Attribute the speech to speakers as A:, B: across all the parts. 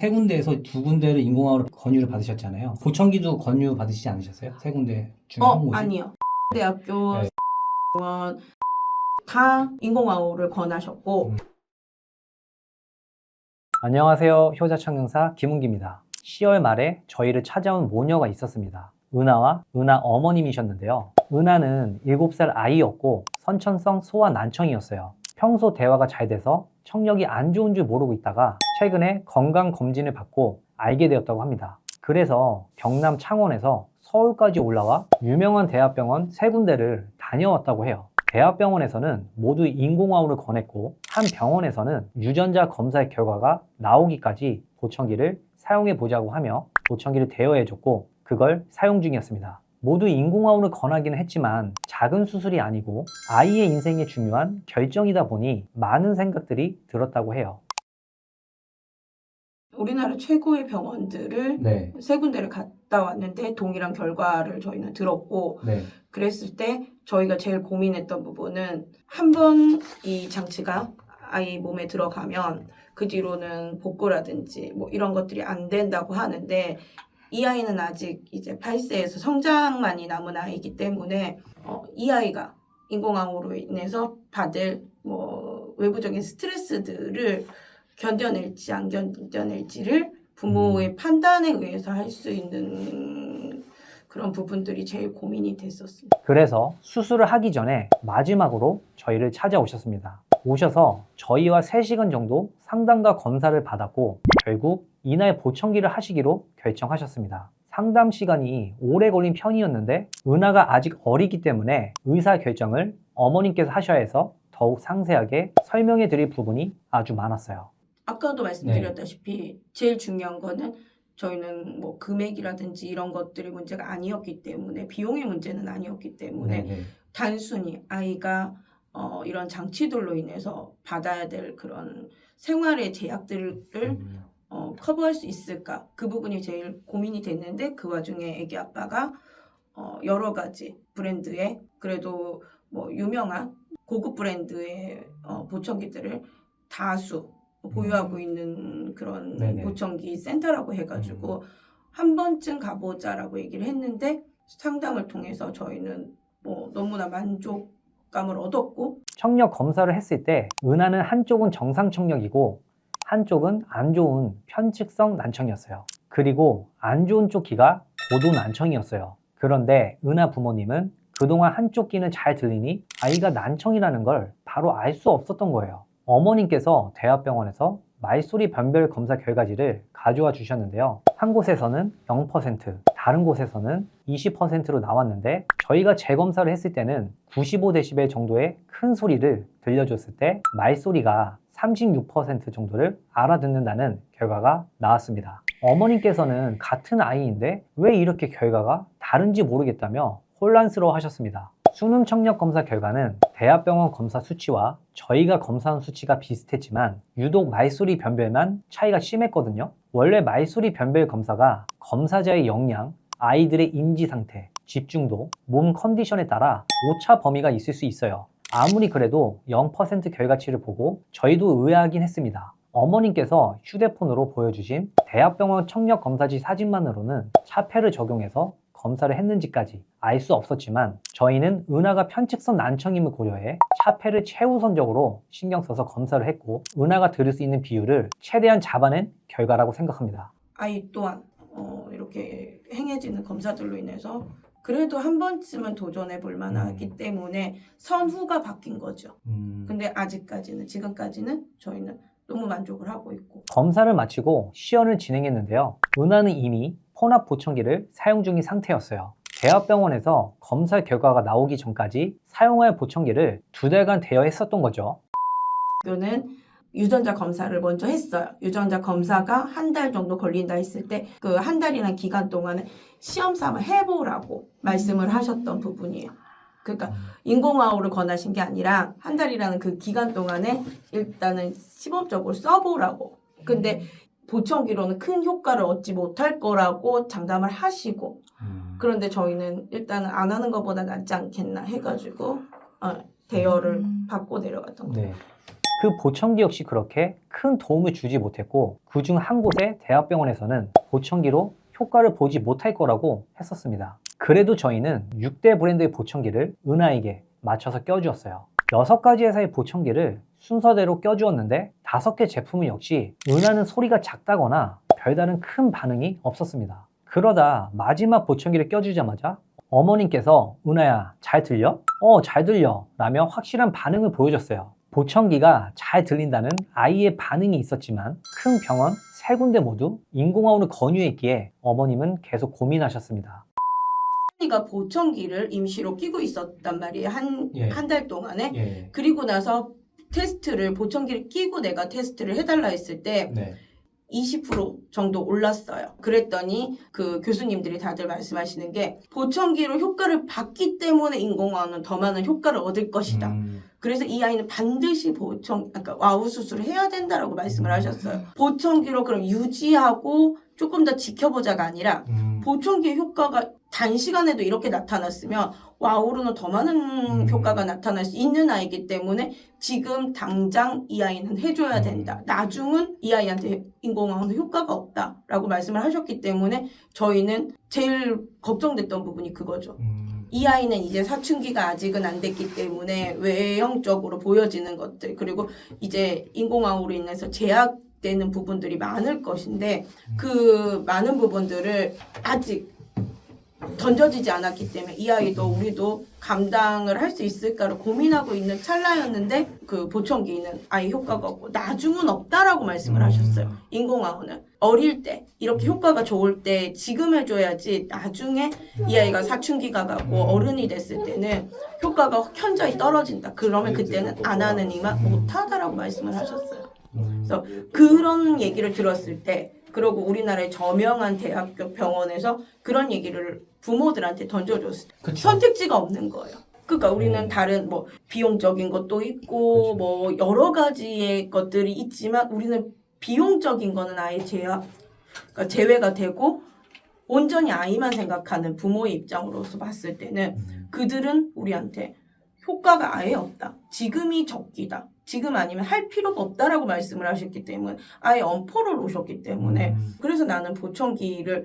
A: 세 군데에서 두 군데를 인공화호를 권유를 받으셨잖아요. 보청기도 권유 받으시지 않으셨어요? 세 군데 중에 한
B: 어
A: 곳이?
B: 아니요. 대학교
A: 네.
B: 원다 인공화호를 권하셨고
A: 음. 안녕하세요. 효자청년사 김은기입니다. 10월 말에 저희를 찾아온 모녀가 있었습니다. 은하와 은하 어머님이셨는데요. 은하는 7살 아이였고 선천성 소아 난청이었어요. 평소 대화가 잘 돼서 청력이 안 좋은 줄 모르고 있다가 최근에 건강 검진을 받고 알게 되었다고 합니다. 그래서 경남 창원에서 서울까지 올라와 유명한 대학병원 세 군데를 다녀왔다고 해요. 대학병원에서는 모두 인공화호를 권했고 한 병원에서는 유전자 검사 결과가 나오기까지 보청기를 사용해 보자고 하며 보청기를 대여해 줬고 그걸 사용 중이었습니다. 모두 인공화호를 권하기는 했지만 작은 수술이 아니고 아이의 인생에 중요한 결정이다 보니 많은 생각들이 들었다고 해요.
B: 우리나라 최고의 병원들을
A: 네,
B: 세 군데를 갔다 왔는데 동일한 결과를 저희는 들었고
A: 네,
B: 그랬을 때 저희가 제일 고민했던 부분은 한 번 이 장치가 아이 몸에 들어가면 그 뒤로는 복구라든지 뭐 이런 것들이 안 된다고 하는데 이 아이는 아직 이제 8세에서 성장만이 남은 아이이기 때문에 어, 이 아이가 인공암으로 인해서 받을 뭐 외부적인 스트레스들을 견뎌낼지 안 견뎌낼지를 부모의 판단에 의해서 할 수 있는 그런 부분들이 제일 고민이 됐었습니다.
A: 그래서 수술을 하기 전에 마지막으로 저희를 찾아오셨습니다. 오셔서 저희와 3시간 정도 상담과 검사를 받았고 결국 이날 보청기를 하시기로 결정하셨습니다. 상담 시간이 오래 걸린 편이었는데 은하가 아직 어리기 때문에 의사 결정을 어머님께서 하셔야 해서 더욱 상세하게 설명해 드릴 부분이 아주 많았어요.
B: 아까도 말씀드렸다시피 제일 중요한 거는 저희는 뭐 금액이라든지 이런 것들이 문제가 아니었기 때문에 비용의 문제는 아니었기 때문에
A: 네.
B: 단순히 아이가 어, 이런 장치들로 인해서 받아야 될 그런 생활의 제약들을
A: 음.
B: 어, 커버할 수 있을까 그 부분이 제일 고민이 됐는데 그 와중에 애기 아빠가 어, 여러 가지 브랜드의 그래도 뭐 유명한 고급 브랜드의 어, 보청기들을 다수 보유하고 있는 그런
A: 음. 네네.
B: 보청기 센터라고 해가지고
A: 음.
B: 한 번쯤 가보자라고 얘기를 했는데 상담을 통해서 저희는 뭐 너무나 만족감을 얻었고
A: 청력 검사를 했을 때 은하는 한쪽은 정상 청력이고 한쪽은 안 좋은 편측성 난청이었어요. 그리고 안 좋은 쪽 귀가 고도 난청이었어요. 그런데 은하 부모님은 그동안 한쪽 귀는 잘 들리니 아이가 난청이라는 걸 바로 알 수 없었던 거예요. 어머님께서 대학병원에서 말소리 변별 검사 결과지를 가져와 주셨는데요. 한 곳에서는 0%, 다른 곳에서는 20%로 나왔는데 저희가 재검사를 했을 때는 95dB 정도의 큰 소리를 들려줬을 때 말소리가 36% 정도를 알아듣는다는 결과가 나왔습니다. 어머님께서는 같은 아이인데 왜 이렇게 결과가 다른지 모르겠다며 혼란스러워 하셨습니다. 수능 청력 검사 결과는 대학병원 검사 수치와 저희가 검사한 수치가 비슷했지만 유독 말소리 변별만 차이가 심했거든요. 원래 말소리 변별 검사가 검사자의 역량, 아이들의 인지 상태, 집중도, 몸 컨디션에 따라 오차 범위가 있을 수 있어요. 아무리 그래도 0% 결과치를 보고 저희도 의아하긴 했습니다. 어머님께서 휴대폰으로 보여주신 대학병원 청력 검사지 사진만으로는 차폐를 적용해서 검사를 했는지까지 알 수 없었지만 저희는 은하가 편측성 난청임을 고려해 차폐를 최우선적으로 신경 써서 검사를 했고 은하가 들을 수 있는 비율을 최대한 잡아낸 결과라고 생각합니다.
B: 아이 또한 어, 이렇게 행해지는 검사들로 인해서 그래도 한 번쯤은 도전해 볼 만하기
A: 음.
B: 때문에 선후가 바뀐 거죠.
A: 음.
B: 근데 아직까지는 지금까지는 저희는 너무 만족을 하고 있고
A: 검사를 마치고 시연을 진행했는데요. 은하는 이미 혼합 보청기를 사용 중인 상태였어요. 대학병원에서 검사 결과가 나오기 전까지 사용할 보청기를 두 달간 대여했었던 거죠.
B: 학교는 유전자 검사를 먼저 했어요. 유전자 검사가 한 달 정도 걸린다 했을 때 그 한 달이라는 기간 동안은 시험 삼아 해보라고 말씀을 하셨던 부분이에요. 그러니까 인공화호를 권하신 게 아니라 한 달이라는 그 기간 동안에 일단은 시범적으로 써보라고. 근데 보청기로는 큰 효과를 얻지 못할 거라고 장담을 하시고 그런데 저희는 일단은 안 하는 것보다 낫지 않겠나 해가지고 어, 대여를
C: 음.
B: 받고 내려갔던 거예요.
A: 네. 그 보청기 역시 그렇게 큰 도움을 주지 못했고 그중 한 곳의 대학병원에서는 보청기로 효과를 보지 못할 거라고 했었습니다. 그래도 저희는 6대 브랜드의 보청기를 은하에게 맞춰서 껴주었어요. 6가지 회사의 보청기를 순서대로 껴주었는데 5개 제품은 역시 은하는 소리가 작다거나 별다른 큰 반응이 없었습니다. 그러다 마지막 보청기를 껴주자마자 어머님께서 은하야 잘 들려? 어 잘 들려 라며 확실한 반응을 보여줬어요. 보청기가 잘 들린다는 아이의 반응이 있었지만 큰 병원 세 군데 모두 인공화호를 권유했기에 어머님은 계속 고민하셨습니다.
B: 가 보청기를 임시로 끼고 있었단 말이에요. 한
A: 예.
B: 한 달 동안에.
A: 예.
B: 그리고 나서 테스트를 보청기를 끼고 내가 테스트를 해달라 했을 때
A: 네.
B: 20% 정도 올랐어요. 그랬더니 그 교수님들이 다들 말씀하시는 게 보청기로 효과를 받기 때문에 인공화호는 더 많은 효과를 얻을 것이다.
A: 음.
B: 그래서 이 아이는 반드시 보청, 그러니까 와우 수술을 해야 된다라고 말씀을
A: 음.
B: 하셨어요. 보청기로 그럼 유지하고 조금 더 지켜보자가 아니라
A: 음.
B: 보청기의 효과가 단시간에도 이렇게 나타났으면 와우로는 더 많은
A: 음.
B: 효과가 나타날 수 있는 아이기 때문에 지금 당장 이 아이는 해줘야
A: 음.
B: 된다. 나중은 이 아이한테 인공화호는 효과가 없다라고 말씀을 하셨기 때문에 저희는 제일 걱정됐던 부분이 그거죠.
A: 음.
B: 이 아이는 이제 사춘기가 아직은 안 됐기 때문에 외형적으로 보여지는 것들 그리고 이제 인공화호로 인해서 제약 되는 부분들이 많을 것인데 그 많은 부분들을 아직 던져지지 않았기 때문에 이 아이도 우리도 감당을 할 수 있을까를 고민하고 있는 찰나였는데 그 보청기는 아예 효과가 없고 나중은 없다라고 말씀을 하셨어요. 인공화호는. 어릴 때 이렇게 효과가 좋을 때 지금 해줘야지 나중에 이 아이가 사춘기가 가고 어른이 됐을 때는 효과가 현저히 떨어진다. 그러면 그때는 안 하는 이만 못하다라고 말씀을 하셨어요. 그래서 그런 얘기를 들었을 때 그리고 우리나라의 저명한 대학교 병원에서 그런 얘기를 부모들한테 던져줬을 때
A: 그쵸.
B: 선택지가 없는 거예요. 그러니까 우리는
A: 네.
B: 다른 뭐 비용적인 것도 있고
A: 그쵸.
B: 뭐 여러 가지의 것들이 있지만 우리는 비용적인 거는 아예 제외 그러니까 제외가 되고 온전히 아이만 생각하는 부모의 입장으로서 봤을 때는
A: 음.
B: 그들은 우리한테 효과가 아예 없다. 지금이 적기다. 지금 아니면 할 필요가 없다라고 말씀을 하셨기 때문에 아예 엄포를 놓으셨기 때문에
A: 음.
B: 그래서 나는 보청기를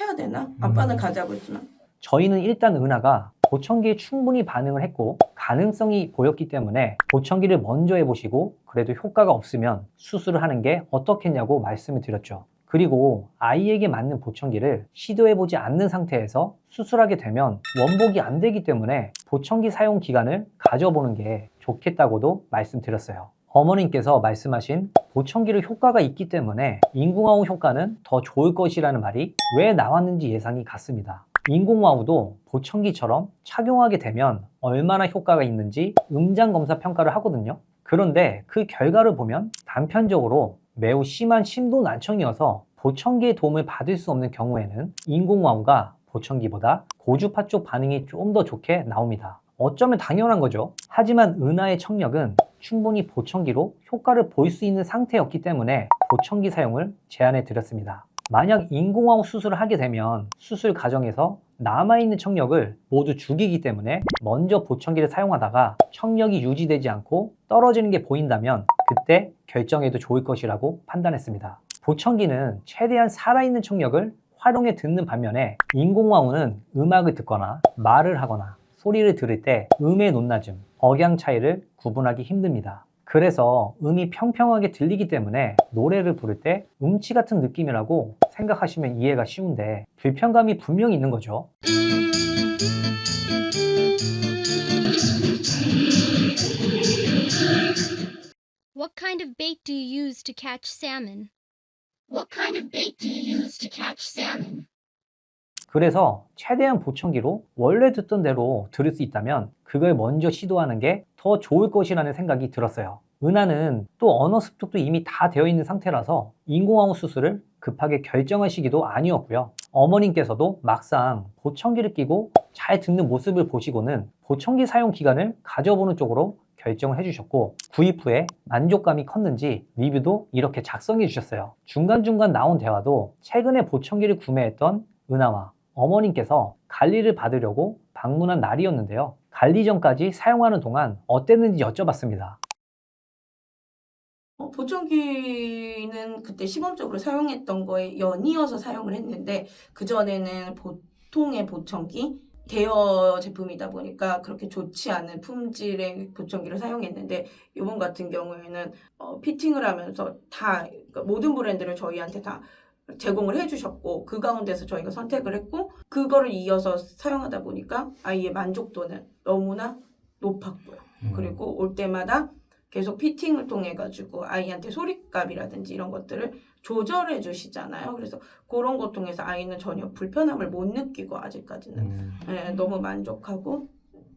B: 해야 되나? 아빠는
A: 음.
B: 가자고 했지만
A: 저희는 일단 은하가 보청기에 충분히 반응을 했고 가능성이 보였기 때문에 보청기를 먼저 해보시고 그래도 효과가 없으면 수술을 하는 게 어떻겠냐고 말씀을 드렸죠. 그리고 아이에게 맞는 보청기를 시도해보지 않는 상태에서 수술하게 되면 원복이 안 되기 때문에 보청기 사용 기간을 가져보는 게 좋겠다고도 말씀드렸어요. 어머님께서 말씀하신 보청기로 효과가 있기 때문에 인공화호 효과는 더 좋을 것이라는 말이 왜 나왔는지 예상이 갔습니다. 인공화호도 보청기처럼 착용하게 되면 얼마나 효과가 있는지 음장 검사 평가를 하거든요. 그런데 그 결과를 보면 단편적으로 매우 심한 심도 난청이어서 보청기의 도움을 받을 수 없는 경우에는 인공화호가 보청기보다 고주파 쪽 반응이 좀 더 좋게 나옵니다. 어쩌면 당연한 거죠. 하지만 은하의 청력은 충분히 보청기로 효과를 볼 수 있는 상태였기 때문에 보청기 사용을 제안해 드렸습니다. 만약 인공화호 수술을 하게 되면 수술 과정에서 남아있는 청력을 모두 죽이기 때문에 먼저 보청기를 사용하다가 청력이 유지되지 않고 떨어지는 게 보인다면 그때 결정해도 좋을 것이라고 판단했습니다. 보청기는 최대한 살아있는 청력을 활용해 듣는 반면에 인공화호는 음악을 듣거나 말을 하거나 소리를 들을 때 음의 높낮음, 억양 차이를 구분하기 힘듭니다. 그래서 음이 평평하게 들리기 때문에 노래를 부를 때 음치 같은 느낌이라고 생각하시면 이해가 쉬운데 불편감이 분명히 있는 거죠.
C: Kind of bait do you use to catch salmon?
D: What kind of bait do you use to catch salmon?
A: 그래서 최대한 보청기로 원래 듣던 대로 들을 수 있다면 그걸 먼저 시도하는 게 더 좋을 것이라는 생각이 들었어요. 은하는 또 언어 습득도 이미 다 되어 있는 상태라서 인공화호 수술을 급하게 결정할 시기도 아니었고요. 어머님께서도 막상 보청기를 끼고 잘 듣는 모습을 보시고는 보청기 사용 기간을 가져보는 쪽으로 결정을 해주셨고 구입 후에 만족감이 컸는지 리뷰도 이렇게 작성해 주셨어요. 중간중간 나온 대화도 최근에 보청기를 구매했던 은하와 어머님께서 관리를 받으려고 방문한 날이었는데요. 관리 전까지 사용하는 동안 어땠는지 여쭤봤습니다.
B: 어, 보청기는 그때 시범적으로 사용했던 거에 연이어서 사용을 했는데 그전에는 보통의 보청기 대여 제품이다 보니까 그렇게 좋지 않은 품질의 보청기를 사용했는데 이번 같은 경우에는 어, 피팅을 하면서 다 그러니까 모든 브랜드를 저희한테 다 제공을 해주셨고 그 가운데서 저희가 선택을 했고 그거를 이어서 사용하다 보니까 아이의 만족도는 너무나 높았고요. 그리고 올 때마다 계속 피팅을 통해 가지고 아이한테 소리값이라든지 이런 것들을 조절해 주시잖아요. 그래서 그런 것 통해서 아이는 전혀 불편함을 못 느끼고 아직까지는
A: 음.
B: 예, 너무 만족하고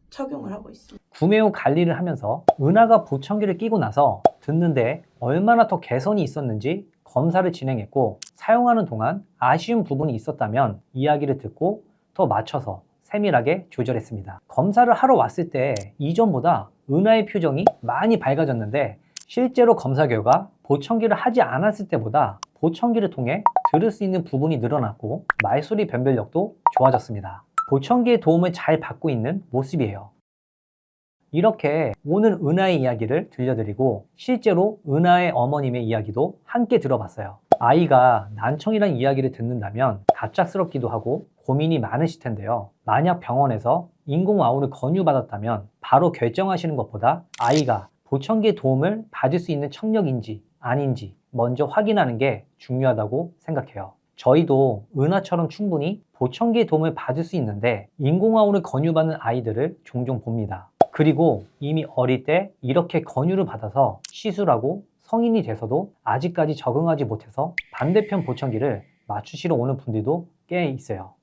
B: 착용을 하고 있습니다.
A: 구매 후 관리를 하면서 은하가 보청기를 끼고 나서 듣는데 얼마나 더 개선이 있었는지 검사를 진행했고 사용하는 동안 아쉬운 부분이 있었다면 이야기를 듣고 더 맞춰서 세밀하게 조절했습니다. 검사를 하러 왔을 때 이전보다 은하의 표정이 많이 밝아졌는데 실제로 검사 결과 보청기를 하지 않았을 때보다 보청기를 통해 들을 수 있는 부분이 늘어났고 말소리 변별력도 좋아졌습니다. 보청기의 도움을 잘 받고 있는 모습이에요. 이렇게 오늘 은하의 이야기를 들려드리고 실제로 은하의 어머님의 이야기도 함께 들어봤어요. 아이가 난청이란 이야기를 듣는다면 갑작스럽기도 하고 고민이 많으실 텐데요. 만약 병원에서 인공와우를 권유받았다면 바로 결정하시는 것보다 아이가 보청기의 도움을 받을 수 있는 청력인지 아닌지 먼저 확인하는 게 중요하다고 생각해요. 저희도 은하처럼 충분히 보청기의 도움을 받을 수 있는데 인공화호를 권유받는 아이들을 종종 봅니다. 그리고 이미 어릴 때 이렇게 권유를 받아서 시술하고 성인이 돼서도 아직까지 적응하지 못해서 반대편 보청기를 맞추시러 오는 분들도 꽤 있어요.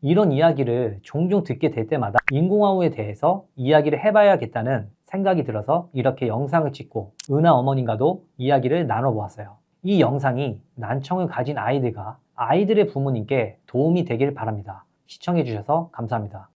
A: 이런 이야기를 종종 듣게 될 때마다 인공화호에 대해서 이야기를 해봐야겠다는 생각이 들어서 이렇게 영상을 찍고 은하 어머님과도 이야기를 나눠보았어요. 이 영상이 난청을 가진 아이들과 아이들의 부모님께 도움이 되길 바랍니다. 시청해주셔서 감사합니다.